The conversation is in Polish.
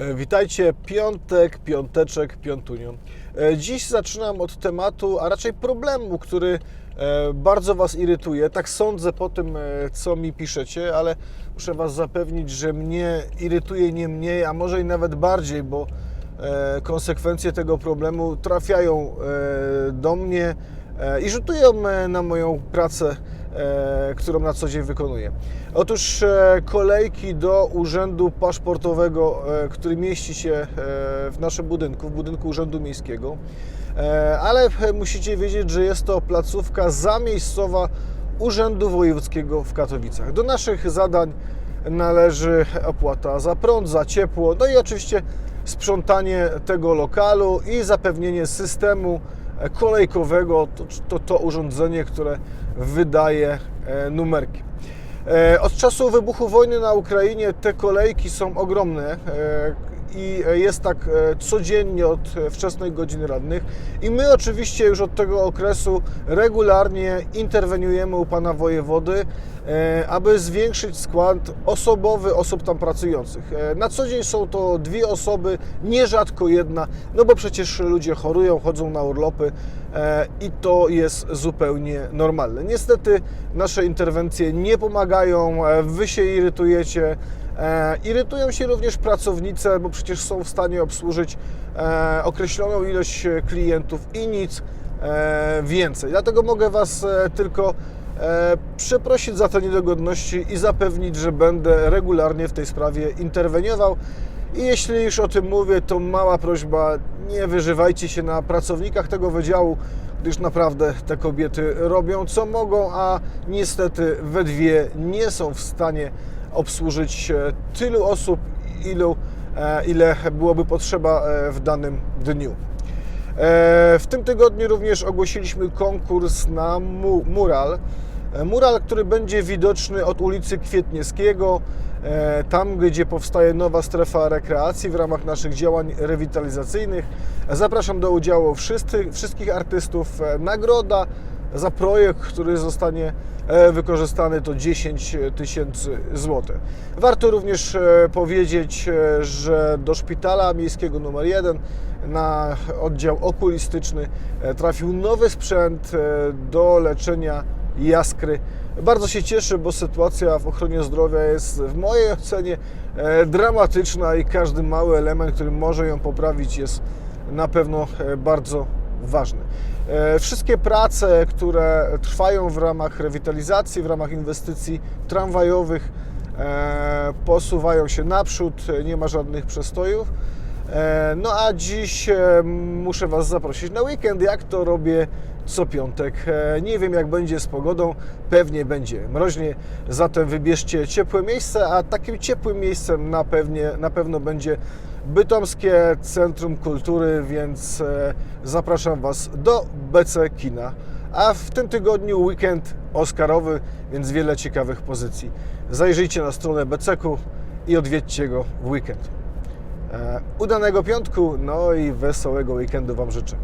E, Witajcie, piątek, piąteczek, piątunio. E, Dziś zaczynam od tematu, a raczej problemu, który e, bardzo Was irytuje. Tak sądzę po tym, co mi piszecie, ale muszę Was zapewnić, że mnie irytuje nie mniej, a może i nawet bardziej, bo konsekwencje tego problemu trafiają do mnie i rzutują na moją pracę, którą na co dzień wykonuję. Otóż e, kolejki do urzędu paszportowego, e, który mieści się e, w naszym budynku, w budynku Urzędu Miejskiego, E, ale e, musicie wiedzieć, że jest to placówka zamiejscowa Urzędu Wojewódzkiego w Katowicach. Do naszych zadań należy opłata za prąd, za ciepło, no i oczywiście sprzątanie tego lokalu i zapewnienie systemu e, kolejkowego, to, to, to urządzenie, które wydaje e, numerki. E, Od czasu wybuchu wojny na Ukrainie te kolejki są ogromne e, i jest tak e, codziennie od e, wczesnej godziny rannych. I my oczywiście już od tego okresu regularnie interweniujemy u pana wojewody, e, aby zwiększyć skład osobowy osób tam pracujących. E, Na co dzień są to dwie osoby, nierzadko jedna, no bo przecież ludzie chorują, chodzą na urlopy e, i to jest zupełnie normalne. Niestety nasze interwencje nie pomagają, e, wy się irytujecie. E, Irytują się również pracownice, bo przecież są w stanie obsłużyć e, określoną ilość e, klientów i nic więcej. Dlatego mogę Was tylko przeprosić za te niedogodności i zapewnić, że będę regularnie w tej sprawie interweniował. I jeśli już o tym mówię, to mała prośba, nie wyżywajcie się na pracownikach tego wydziału, gdyż naprawdę te kobiety robią co mogą, a niestety we dwie nie są w stanie obsłużyć e, tylu osób, ilu, e, ile byłoby potrzeba e, w danym dniu. W tym tygodniu również ogłosiliśmy konkurs na mu- mural. Mural, który będzie widoczny od ulicy Kwietniewskiego, e, tam gdzie powstaje nowa strefa rekreacji w ramach naszych działań rewitalizacyjnych. Zapraszam do udziału wszyscy, wszystkich artystów. Nagroda za projekt, który zostanie e, wykorzystany to 10 tysięcy złotych. Warto również e, powiedzieć, e, że do szpitala miejskiego numer 1 na oddział okulistyczny trafił nowy sprzęt do leczenia jaskry. Bardzo się cieszę, bo sytuacja w ochronie zdrowia jest w mojej ocenie dramatyczna i każdy mały element, który może ją poprawić jest na pewno bardzo ważny. E, Wszystkie prace, które trwają w ramach rewitalizacji, w ramach inwestycji tramwajowych, e, posuwają się naprzód, nie ma żadnych przestojów. E, No a dziś muszę Was zaprosić na weekend, jak to robię co piątek. Nie wiem jak będzie z pogodą, pewnie będzie mroźnie, zatem wybierzcie ciepłe miejsce, a takim ciepłym miejscem na, pewnie, na pewno będzie Bytomskie Centrum Kultury, więc e, zapraszam Was do BC Kina. A w tym tygodniu weekend Oscarowy, więc wiele ciekawych pozycji. Zajrzyjcie na stronę BCK-u i odwiedźcie go w weekend. E, Udanego piątku, no i wesołego weekendu Wam życzę.